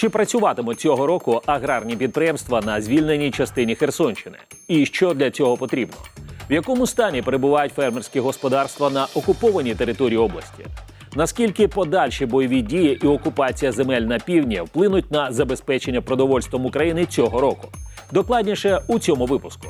Чи працюватимуть цього року аграрні підприємства на звільненій частині Херсонщини? І що для цього потрібно? В якому стані перебувають фермерські господарства на окупованій території області? Наскільки подальші бойові дії і окупація земель на півдні вплинуть на забезпечення продовольством України цього року? Докладніше у цьому випуску.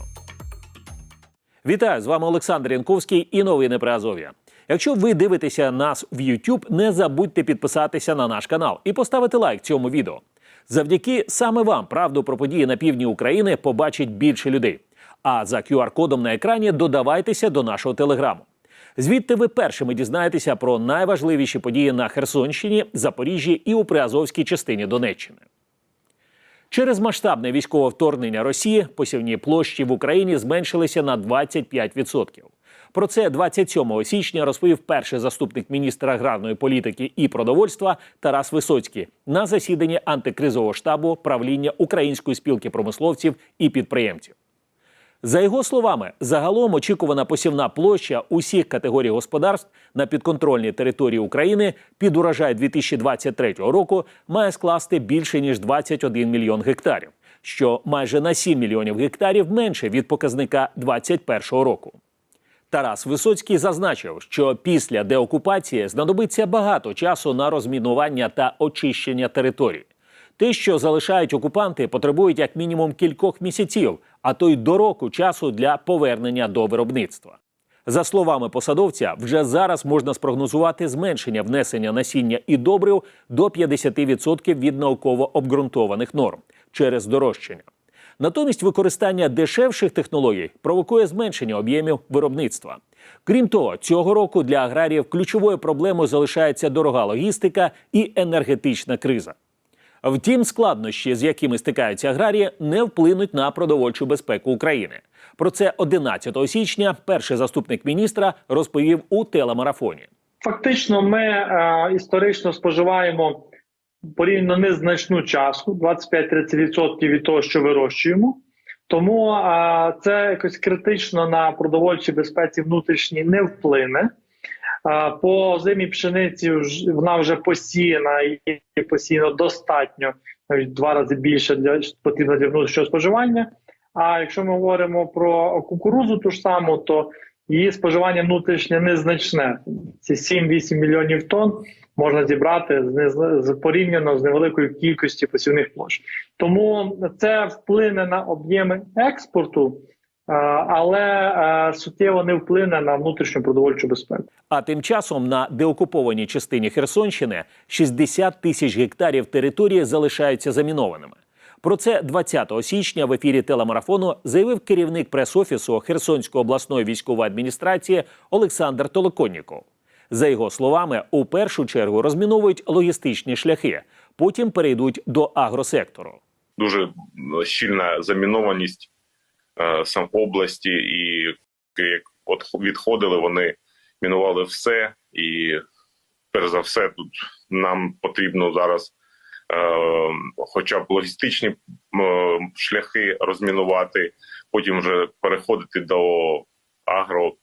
Вітаю з вами Олександр Янковський і новини про Азов'я. Якщо ви дивитеся нас в YouTube, не забудьте підписатися на наш канал і поставити лайк цьому відео. Завдяки саме вам правду про події на півдні України побачить більше людей. А за QR-кодом на екрані додавайтеся до нашого телеграму. Звідти ви першими дізнаєтеся про найважливіші події на Херсонщині, Запоріжжі і у Приазовській частині Донеччини. Через масштабне військове вторгнення Росії посівні площі в Україні зменшилися на 25%. Про це 27 січня розповів перший заступник міністра аграрної політики і продовольства Тарас Висоцький на засіданні антикризового штабу правління Української спілки промисловців і підприємців. За його словами, загалом очікувана посівна площа усіх категорій господарств на підконтрольній території України під урожай 2023 року має скласти більше ніж 21 мільйон гектарів, що майже на 7 мільйонів гектарів менше від показника 2021 року. Тарас Висоцький зазначив, що після деокупації знадобиться багато часу на розмінування та очищення території. Те, що залишають окупанти, потребують як мінімум кількох місяців, а то й до року часу для повернення до виробництва. За словами посадовця, вже зараз можна спрогнозувати зменшення внесення насіння і добрив до 50% від науково обґрунтованих норм через дорожчання. Натомість використання дешевших технологій провокує зменшення об'ємів виробництва. Крім того, цього року для аграріїв ключовою проблемою залишається дорога логістика і енергетична криза. Втім, складнощі, з якими стикаються аграрії, не вплинуть на продовольчу безпеку України. Про це 11 січня перший заступник міністра розповів у телемарафоні. Фактично, ми е, історично споживаємо порівняно незначну часу 25-30% від того, що вирощуємо. Тому е, це якось критично на продовольчій безпеці внутрішній не вплине. Е, по зимі пшениці вона вже посіяна і посіяно достатньо навіть два рази більше для потрібно для внутрішнього споживання. А якщо ми говоримо про кукурузу, ту ж саму, то її споживання внутрішнє незначне. Ці 7-8 мільйонів тонн можна зібрати з, порівняно з невеликою кількістю посівних площ. Тому це вплине на об'єми експорту, але суттєво не вплине на внутрішню продовольчу безпеку. А тим часом на деокупованій частині Херсонщини 60 тисяч гектарів території залишаються замінованими. Про це 20 січня в ефірі телемарафону заявив керівник прес-офісу Херсонської обласної військової адміністрації Олександр Толоконніков. За його словами, у першу чергу розміновують логістичні шляхи, потім перейдуть до агросектору. дуже щільна замінованість е, сам області, і як от відходили, вони мінували все. І перш за все, тут нам потрібно зараз, е, хоча б логістичні шляхи розмінувати, потім вже переходити до агро,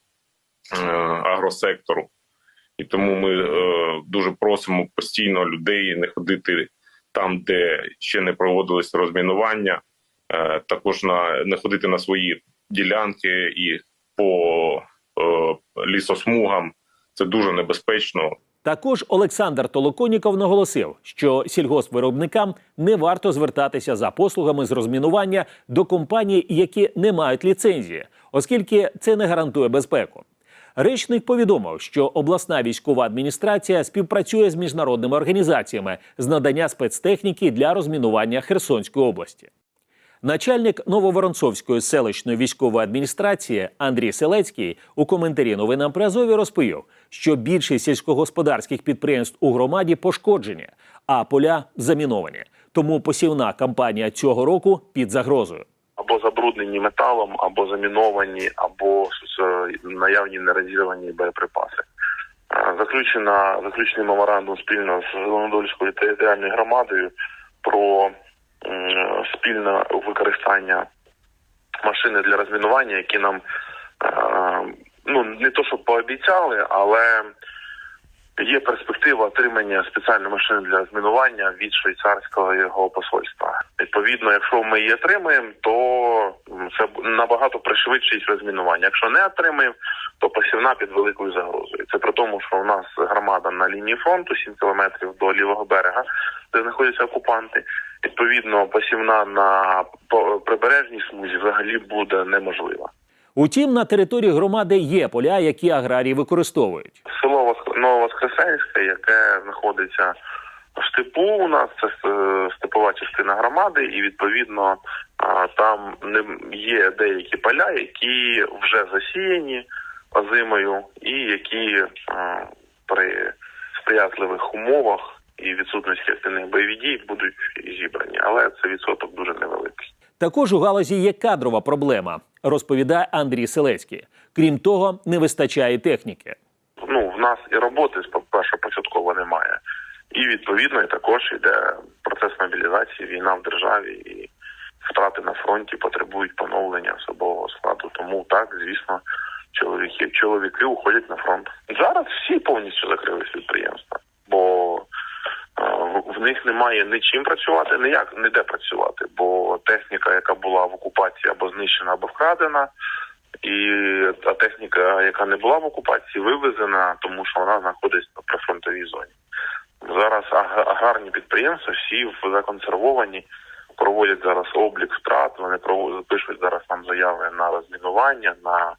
е, агросектору. І тому ми е, дуже просимо постійно людей не ходити там, де ще не проводилось розмінування, е, також на не ходити на свої ділянки і по лісосмугам. Це дуже небезпечно. Також Олександр Толоконіков наголосив, що сільгоспвиробникам не варто звертатися за послугами з розмінування до компаній, які не мають ліцензії, оскільки це не гарантує безпеку. Речник повідомив, що обласна військова адміністрація співпрацює з міжнародними організаціями з надання спецтехніки для розмінування Херсонської області. Начальник Нововоронцовської селищної військової адміністрації Андрій Селецький у коментарі новинам при Азові розповів, що більшість сільськогосподарських підприємств у громаді пошкоджені, а поля заміновані. Тому посівна кампанія цього року під загрозою. або забруднені металом, або заміновані, або е, наявні нерозірвані боєприпаси. Е, Заключена заключений меморандум спільно з Зеленодольською територіальною громадою про спільне використання машини для розмінування, які нам е, ну не то, що пообіцяли, але Є перспектива отримання спеціальної машини для розмінування від швейцарського його посольства. Відповідно, якщо ми її отримаємо, то це набагато пришвидшить розмінування. Якщо не отримаємо, то посівна під великою загрозою. Це при тому, що у нас громада на лінії фронту 7 кілометрів до лівого берега, де знаходяться окупанти. Відповідно, посівна на прибережній смузі взагалі буде неможлива. Утім, на території громади є поля, які аграрії використовують. село Воск- Нововоскресенське, яке знаходиться в степу. У нас це е, степова частина громади, і відповідно там є деякі поля, які вже засіяні озимою, і які при сприятливих умовах і відсутності активних бойових дій будуть зібрані, але це відсоток дуже невеликий. Також у галузі є кадрова проблема, розповідає Андрій Селецький. Крім того, не вистачає техніки. ну, в нас і роботи перше початково немає. І відповідно і також йде процес мобілізації, війна в державі і втрати на фронті потребують поновлення особового складу. Тому так, звісно, чоловіки чоловіки уходять на фронт. Зараз всі повністю закрились підприємства, бо в- них немає нічим працювати, ніяк ніде працювати, бо техніка, яка була в окупації або знищена, або вкрадена, і та техніка, яка не була в окупації, вивезена, тому що вона знаходиться на прифронтовій зоні. Зараз аг- аграрні підприємства всі законсервовані, проводять зараз облік втрат. Вони пишуть зараз нам заяви на розмінування, на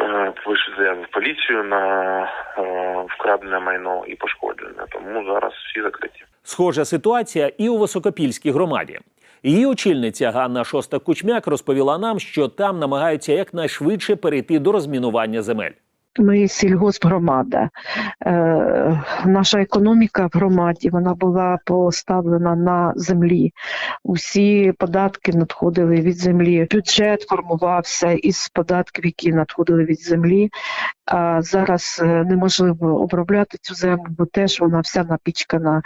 е, пишуть заяви в поліцію на е, вкрадене майно і пошкоджене. Тому зараз всі закриті. Схожа ситуація і у Високопільській громаді. Її очільниця Ганна Шоста Кучмяк розповіла нам, що там намагаються якнайшвидше перейти до розмінування земель. Ми сільгоспгромада. Е, наша економіка в громаді вона була поставлена на землі. Усі податки надходили від землі. Бюджет формувався із податків, які надходили від землі. А зараз е, неможливо обробляти цю землю, бо теж вона вся напічкана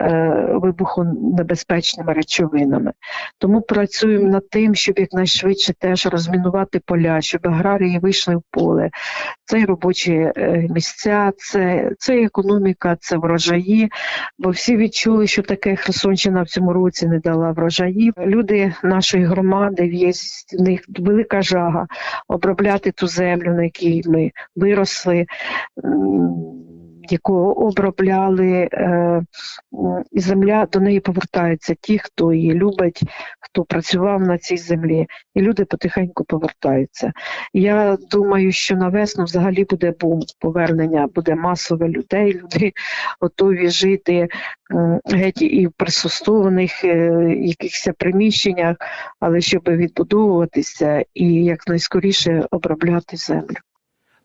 е, вибухонебезпечними речовинами. Тому працюємо над тим, щоб якнайшвидше теж розмінувати поля, щоб аграрії вийшли в поле. Це і робочі е, місця, це, це і економіка, це врожаї. Бо всі відчули, що таке Херсонщина в цьому році не дала врожаїв. Люди нашої громади є в них велика жага обробляти ту землю, на якій ми виросли. м, Яку обробляли, е, і земля до неї повертаються ті, хто її любить, хто працював на цій землі, і люди потихеньку повертаються. Я думаю, що на весну взагалі буде бум повернення, буде масове людей. Люди готові жити геть і в пристосованих е, якихось приміщеннях, але щоб відбудовуватися і якнайскоріше обробляти землю.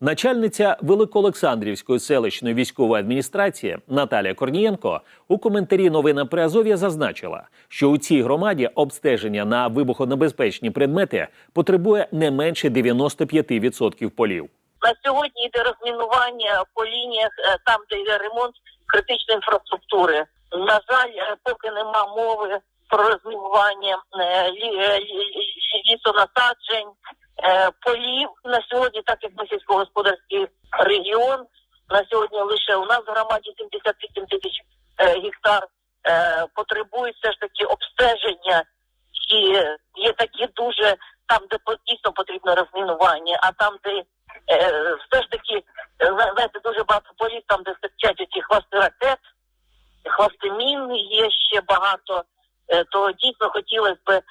Начальниця Великоолександрівської селищної військової адміністрації Наталія Корнієнко у коментарі новинам Приазов'я зазначила, що у цій громаді обстеження на вибухонебезпечні предмети потребує не менше 95% полів. На сьогодні йде розмінування по лініях е, там, де йде ремонт критичної інфраструктури. На жаль, е, поки нема мови про розмінування е, е, лі- лі- лісонасаджень, е, полів. На сьогодні, так як ми сільськогосподарський регіон, на сьогодні лише у нас в громаді 78 тисяч гектар потребують все ж таки обстеження. І є такі дуже там, де дійсно потрібно розмінування, а там, де все ж таки, знаєте, дуже багато полів, там, де стачать оці хвости ракет, хвости мін є ще багато, то дійсно хотілося б, е,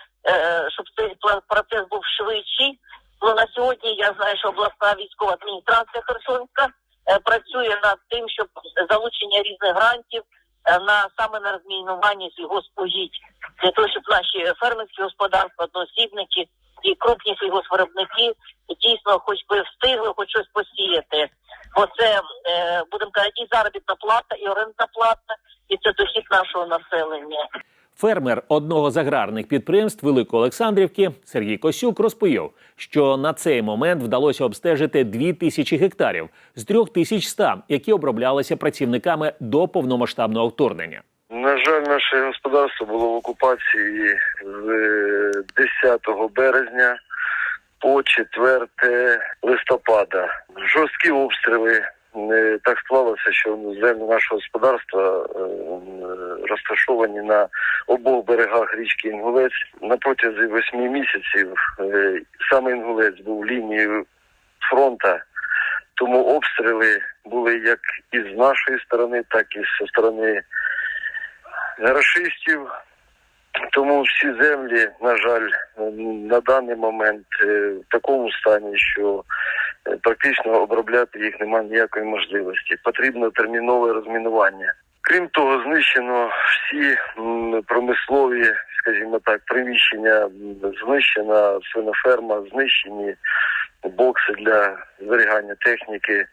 щоб цей процес був швидший. Ну, на сьогодні я знаю, що обласна військова адміністрація Херсонська е, працює над тим, щоб залучення різних грантів е, на саме на розмінування сільгоспугідь, для того, щоб наші фермерські господарства, одноосібники і крупні сільгоспвиробники дійсно хоч би встигли хоч щось посіяти. Бо це е, будемо казати, і заробітна плата, і орендна плата, і це дохід нашого населення. Фермер одного з аграрних підприємств Великоолександрівки Сергій Косюк розповів, що на цей момент вдалося обстежити 2 тисячі гектарів з 3100, які оброблялися працівниками до повномасштабного вторгнення. На жаль, наше господарство було в окупації з е, 10 березня по 4 листопада. Жорсткі обстріли е, так склалося, що землі нашого господарства е, розташовані на обох берегах річки Інгулець. На протязі восьми місяців е, саме Інгулець був лінією фронта, тому обстріли були як і з нашої сторони, так і зі сторони рашистів. Тому всі землі, на жаль, на даний момент е, в такому стані, що практично обробляти їх немає ніякої можливості. Потрібно термінове розмінування. Крім того, знищено всі промислові, скажімо так, приміщення, знищена свиноферма, знищені бокси для зберігання техніки,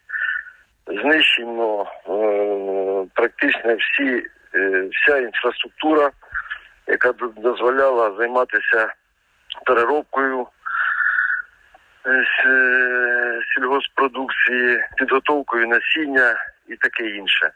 знищено е, практично всі, е, вся інфраструктура, яка дозволяла займатися переробкою е, е, сільгоспродукції, підготовкою насіння і таке інше.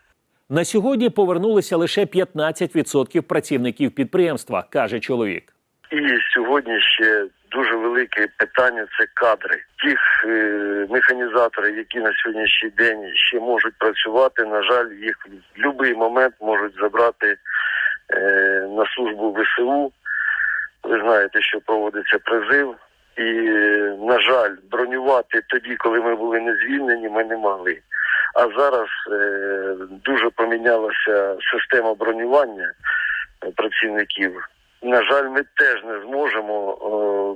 На сьогодні повернулися лише 15% працівників підприємства, каже чоловік. І сьогодні ще дуже велике питання це кадри. Тих е, механізаторів, які на сьогоднішній день ще можуть працювати, на жаль, їх в будь-який момент можуть забрати е, на службу ВСУ. Ви знаєте, що проводиться призив. І, на жаль, бронювати тоді, коли ми були не звільнені, ми не могли. А зараз е, дуже помінялася система бронювання е, працівників. На жаль, ми теж не зможемо е,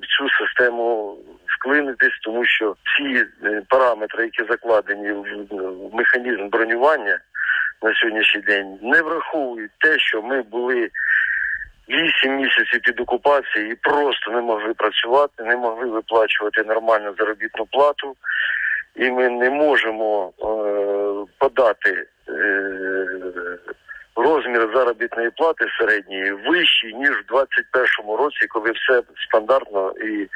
в цю систему вклинитись, тому що ці е, параметри, які закладені в механізм бронювання на сьогоднішній день, не враховують те, що ми були вісім місяців під окупацією і просто не могли працювати, не могли виплачувати нормальну заробітну плату, і ми не можемо е, подати. Е, розмір заробітної плати середньої вищий ніж в 2021 році, коли все стандартно і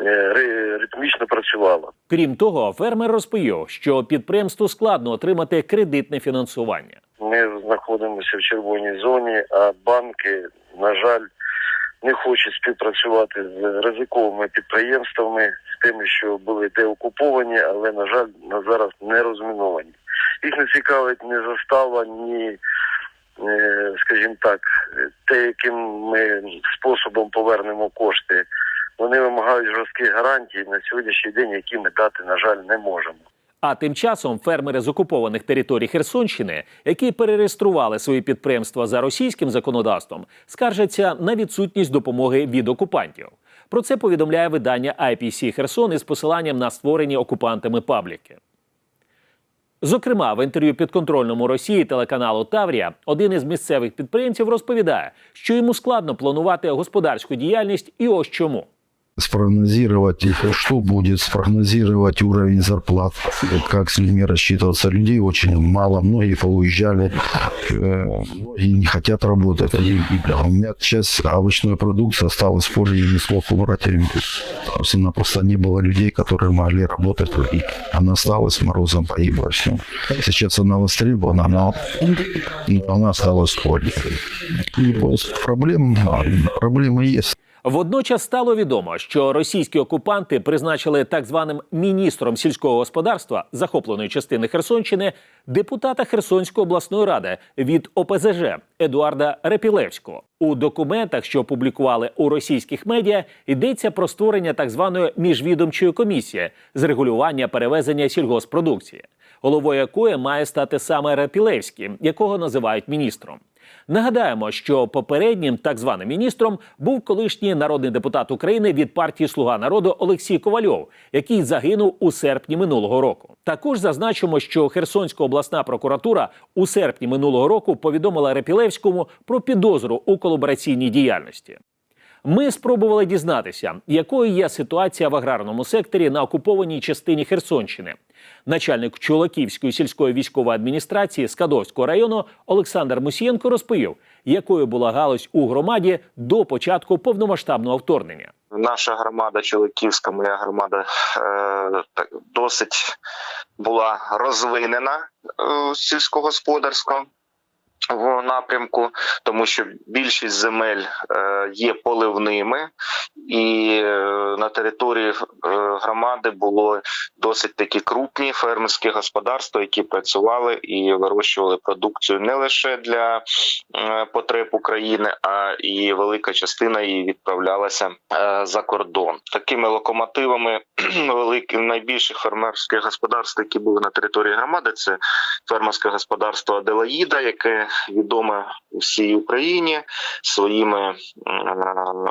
е, ритмічно працювало. Крім того, фермер розповів, що підприємству складно отримати кредитне фінансування. Ми знаходимося в червоній зоні, а банки, на жаль, не хочуть співпрацювати з ризиковими підприємствами, з тими, що були деокуповані, але на жаль, на зараз не розміновані. Їх не цікавить ні застава, ні, е, скажімо так, те, яким ми способом повернемо кошти. Вони вимагають жорстких гарантій на сьогоднішній день, які ми дати, на жаль, не можемо. А тим часом фермери з окупованих територій Херсонщини, які перереєстрували свої підприємства за російським законодавством, скаржаться на відсутність допомоги від окупантів. Про це повідомляє видання IPC Херсон із посиланням на створені окупантами пабліки. Зокрема, в інтерв'ю підконтрольному Росії телеканалу Таврія один із місцевих підприємців розповідає, що йому складно планувати господарську діяльність, і ось чому. Спрогнозировать, что будет, спрогнозировать уровень зарплат, как с людьми рассчитываться. Людей очень мало, многие поуезжали, э, многие не хотят работать. У меня часть овощной продукции осталась в поле и не смог убрать. Что просто не было людей, которые могли работать. И она осталась морозом погибла. Все. Сейчас она востребована, но но она осталась в поле. И вот проблем, проблемы есть. Водночас стало відомо, що російські окупанти призначили так званим міністром сільського господарства захопленої частини Херсонщини депутата Херсонської обласної ради від ОПЗЖ Едуарда Репілевського. У документах, що опублікували у російських медіа, йдеться про створення так званої міжвідомчої комісії з регулювання перевезення сільгоспродукції, головою якої має стати саме Репілевський, якого називають міністром. Нагадаємо, що попереднім так званим міністром був колишній народний депутат України від партії Слуга народу Олексій Ковальов, який загинув у серпні минулого року. Також зазначимо, що Херсонська обласна прокуратура у серпні минулого року повідомила Репілевському про підозру у колабораційній діяльності. Ми спробували дізнатися, якою є ситуація в аграрному секторі на окупованій частині Херсонщини. Начальник Чулаківської сільської військової адміністрації Скадовського району Олександр Мусієнко розповів, якою була галузь у громаді до початку повномасштабного вторгнення. наша громада Чоловіківська, моя громада е, так, досить була розвинена е, сільськогосподарсько. В напрямку, тому що більшість земель е, є поливними, і е, на території е, громади було досить такі крупні фермерські господарства, які працювали і вирощували продукцію не лише для потреб України, а і велика частина її відправлялася за кордон. Такими локомотивами великих найбільших фермерських господарств, які були на території громади, це фермерське господарство Аделаїда, яке відоме всій Україні своїми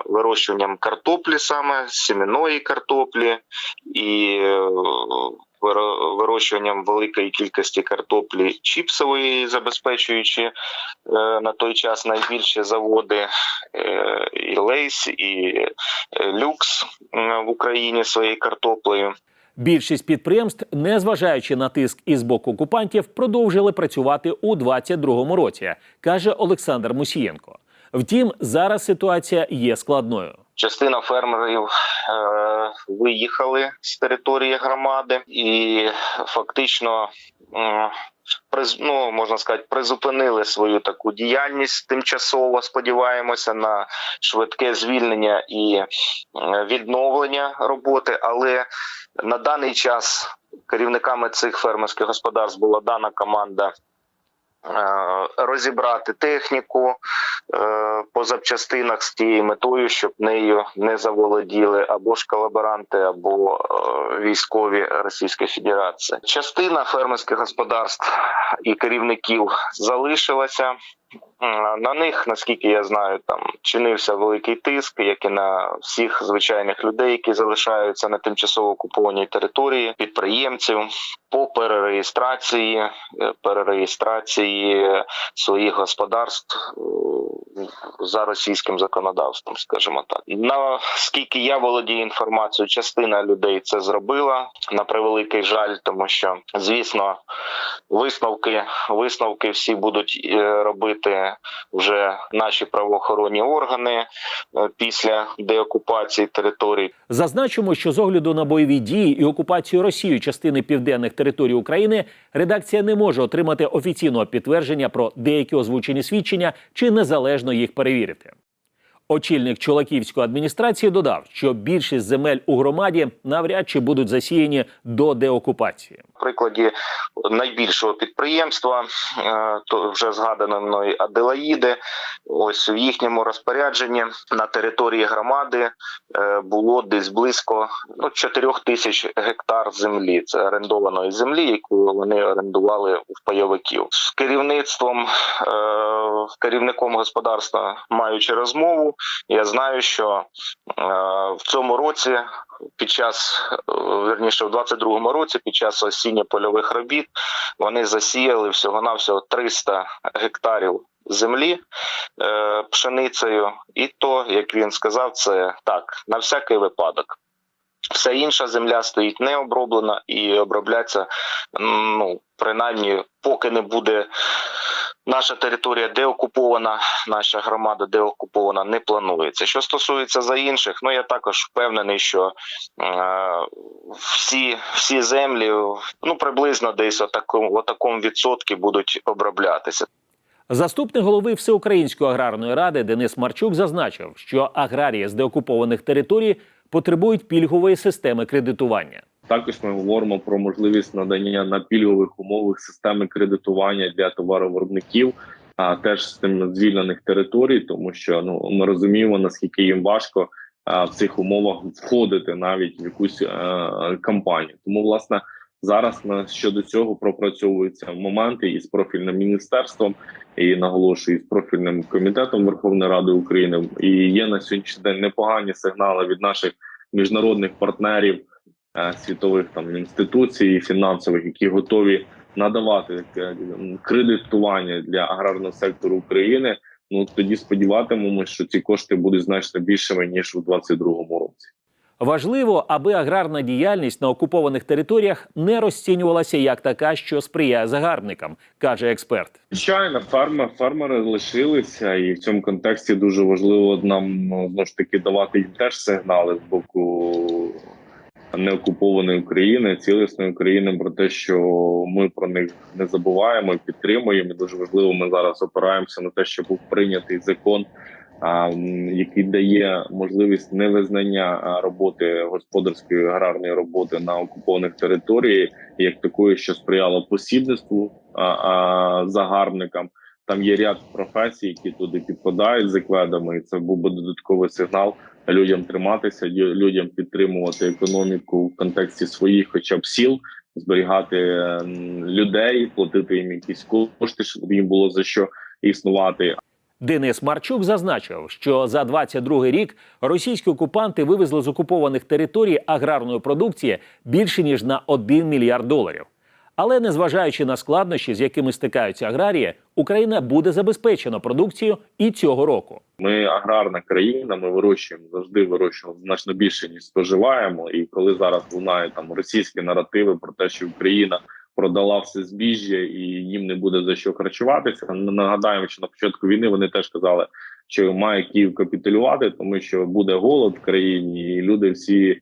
вирощуванням картоплі, саме семеної картоплі і е, вирощуванням великої кількості картоплі чіпсової, забезпечуючи е, на той час найбільші заводи е, і Лейс, і Люкс в Україні своєю картоплею. Більшість підприємств, незважаючи на тиск із боку окупантів, продовжили працювати у 2022 році, каже Олександр Мусієнко. Втім, зараз ситуація є складною. Частина фермерів е, виїхали з території громади і фактично. Ну, можна сказати, призупинили свою таку діяльність тимчасово. Сподіваємося на швидке звільнення і відновлення роботи. Але на даний час керівниками цих фермерських господарств була дана команда розібрати техніку, е, по запчастинах з тією метою, щоб нею не заволоділи або ж колаборанти, або е, військові Російської Федерації. Частина фермерських господарств і керівників залишилася. На них, наскільки я знаю, там чинився великий тиск, як і на всіх звичайних людей, які залишаються на тимчасово окупованій території, підприємців по перереєстрації, е, перереєстрації своїх господарств е, за російським законодавством, скажімо так. Наскільки я володію інформацією, частина людей це зробила на превеликий жаль, тому що звісно висновки висновки всі будуть е, робити вже наші правоохоронні органи е, після деокупації територій. Зазначимо, що з огляду на бойові дії і окупацію Росією частини південних територій України редакція не може отримати офіційного підтвердження про деякі озвучені свідчення чи незалежно їх перевірити. Очільник Чолаківської адміністрації додав, що більшість земель у громаді навряд чи будуть засіяні до деокупації. В прикладі найбільшого підприємства, е, то вже згаданої Аделаїди, ось в їхньому розпорядженні на території громади е, було десь близько ну, 4 тисяч гектар землі. Це орендованої землі, яку вони орендували в пайовиків. З керівництвом, е, керівником господарства, маючи розмову, я знаю, що е, в цьому році під час е, верніше в 22-му році, під час осінньо-польових робіт, вони засіяли всього навсього 300 гектарів землі е, пшеницею, і то, як він сказав, це так на всякий випадок. Вся інша земля стоїть не оброблена і обробляться, ну принаймні, поки не буде наша територія деокупована, наша громада деокупована, не планується. Що стосується за інших, ну я також впевнений, що е, всі, всі землі ну приблизно десь отакому, отакому відсотки будуть оброблятися. Заступник голови Всеукраїнської аграрної ради Денис Марчук зазначив, що аграрії з деокупованих територій потребують пільгової системи кредитування. Також ми говоримо про можливість надання на пільгових умовах системи кредитування для товаровиробників, а теж з тим звільнених територій, тому що ну ми розуміємо наскільки їм важко а, в цих умовах входити навіть в якусь е, кампанію. Тому власне зараз на щодо цього пропрацьовуються моменти із профільним міністерством і наголошую з профільним комітетом Верховної Ради України. І є на сьогоднішній день непогані сигнали від наших міжнародних партнерів світових там інституцій фінансових, які готові надавати е, кредитування для аграрного сектору України. Ну тоді сподіватимемося, що ці кошти будуть значно більшими ніж у 2022 році. Важливо, аби аграрна діяльність на окупованих територіях не розцінювалася як така, що сприяє загарбникам, каже експерт. Звичайно, фермер, фермери лишилися, і в цьому контексті дуже важливо нам ну, знову ж таки давати їм теж сигнали з боку неокупованої України, цілісної України, про те, що ми про них не забуваємо, підтримуємо. І дуже важливо, ми зараз опираємося на те, що був прийнятий закон, а, який дає можливість невизнання роботи господарської аграрної роботи на окупованих територіях, як такої, що сприяло посібництву загарбникам. Там є ряд професій, які туди підпадають з екведами, і це був би додатковий сигнал людям триматися, людям підтримувати економіку в контексті своїх, хоча б сіл, зберігати людей, платити їм якісь кошти, щоб їм було за що існувати. Денис Марчук зазначив, що за 22 рік російські окупанти вивезли з окупованих територій аграрної продукції більше ніж на 1 мільярд доларів. Але незважаючи на складнощі, з якими стикаються аграрії, Україна буде забезпечена продукцією і цього року. Ми аграрна країна, ми вирощуємо завжди вирощуємо значно більше ніж споживаємо. І коли зараз лунають там російські наративи про те, що Україна продала все збіжжя і їм не буде за що харчуватися. Ми нагадаємо, що на початку війни вони теж казали, що має Київ капітулювати, тому що буде голод в країні, і люди всі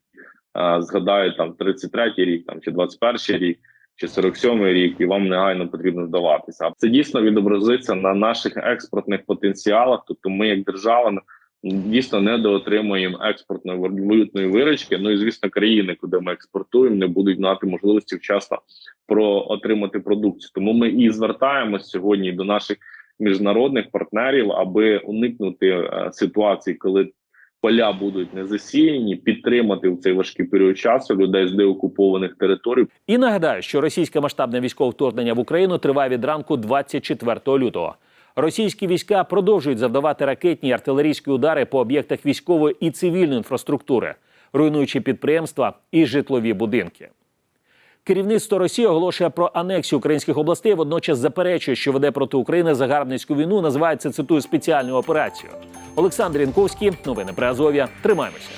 а, згадають там 33-й рік, там чи 21-й рік. Чи 47-й рік, і вам негайно потрібно здаватися. А це дійсно відобразиться на наших експортних потенціалах. Тобто, ми, як держава, дійсно недоотримуємо експортної валютної виручки. Ну і звісно, країни, куди ми експортуємо, не будуть мати можливості вчасно про отримати продукцію. Тому ми і звертаємось сьогодні до наших міжнародних партнерів, аби уникнути е, ситуації, коли поля будуть не засіяні, підтримати в цей важкий період часу людей з деокупованих територій. І нагадаю, що російське масштабне військове вторгнення в Україну триває від ранку 24 лютого. Російські війська продовжують завдавати ракетні і артилерійські удари по об'єктах військової і цивільної інфраструктури, руйнуючи підприємства і житлові будинки. Керівництво Росії оголошує про анексію українських областей. Водночас заперечує, що веде проти України загарбницьку війну. Називається цитую спеціальну операцію. Олександр Янковський, новини при Азов'я. Тримаємося.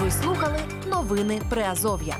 Ви слухали новини Приазов'я.